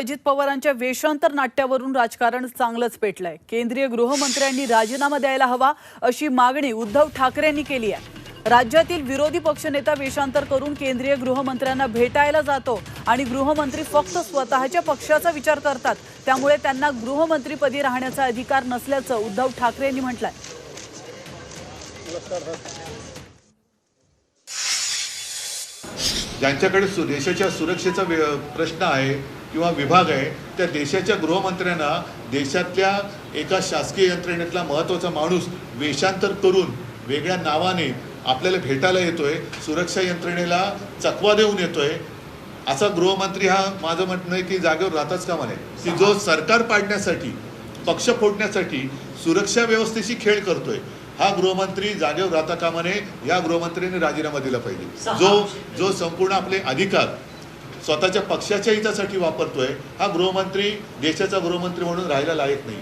अजित पवारांच्या वेषांतर नाट्यावरून राजकारण चांगलंच पेटलंय. केंद्रीय गृहमंत्र्यांनी राजीनामा द्यायला हवा अशी मागणी उद्धव ठाकरेंनी केली आहे. राज्यातील विरोधी पक्षनेता वेषांतर करून केंद्रीय गृहमंत्र्यांना भेटायला जातो आणि गृहमंत्री फक्त स्वतःच्या पक्षाचा विचार करतात. त्यामुळे त्यांना गृहमंत्रीपदी राहण्याचा अधिकार नसल्याचं उद्धव ठाकरेंनी म्हटलंय. ज्यांच्याकडे देशाच्या सुरक्षेचा प्रश्न आहे किंवा विभाग आहे त्या देशाच्या गृहमंत्र्यांना देशातल्या एका शासकीय यंत्रणेतला महत्त्वाचा माणूस वेषांतर करून वेगळ्या नावाने आपल्याला भेटायला येतोय सुरक्षा यंत्रणेला चकवा देऊन येतोय असा गृहमंत्री हा माझं म्हणणं आहे की जागेवर राहताच कामा नये. की जो सरकार पाडण्यासाठी पक्ष फोडण्यासाठी सुरक्षा व्यवस्थेशी खेळ करतोय हा गृहमंत्री जागेवर राहता कामा नये या गृहमंत्र्यांनी राजीनामा दिला पाहिजे. जो जो संपूर्ण आपले अधिकार स्वतःच्या पक्षाच्या हितासाठी वापरतोय. हा गृहमंत्री देशाचा गृहमंत्री म्हणून राहायला लायक नाही